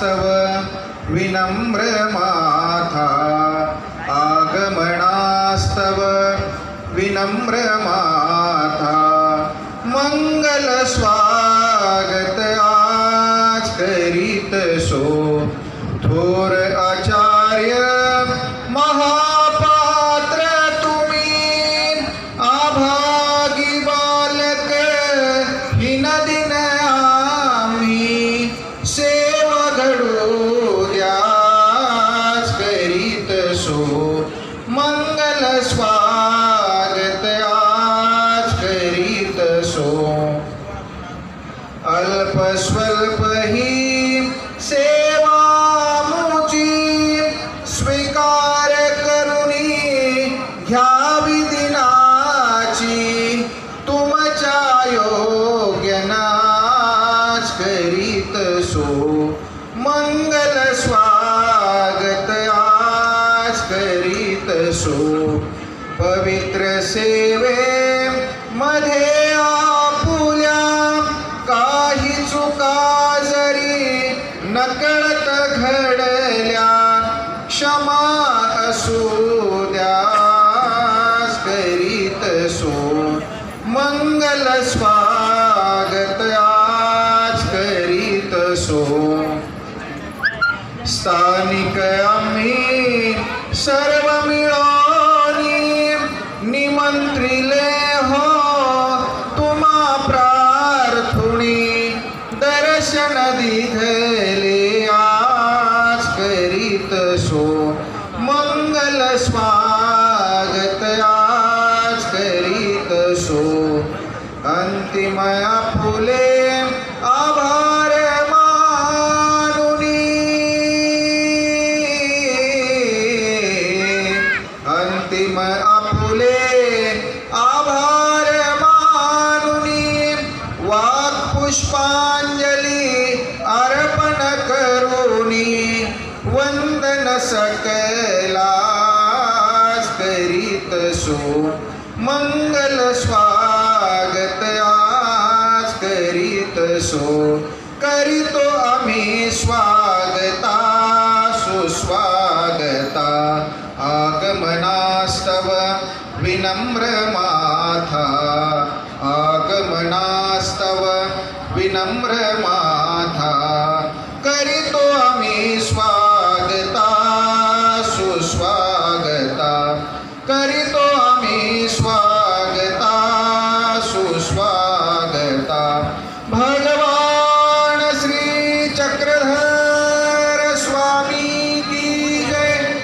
आगमनास्तव विनम्र माथा आगमनास्तव विनम्र माथा। मंगल स्वागत आज करीत सो थोर अल्प स्वल्प ही सेवा मुची स्वीकार करुणी घ्यावी दिनाची तुमच्या योग्य नाच करीत सो। मंगल स्वागत आज करीत सो। पवित्र सेवे मध्ये नकळत घडल्या क्षमा असू द्यास करीत सो मंगल स्वागत आज करीत सो स्थानिक आम्ही सर अंतिम फुले, आभार मानुनी। अंतिम आपुले आभार मानुनी। वाक पुष्पांजली अर्पण करुणी वंदन सकलास करीत स्वागत आज करीत सो। करीतो आम्ही स्वागता, सुस्वागता। आगमनास्तव विनम्र माथा। आगमनास्तव विनम्र माथा। करी करीतो चक्रधर स्वामी की जय।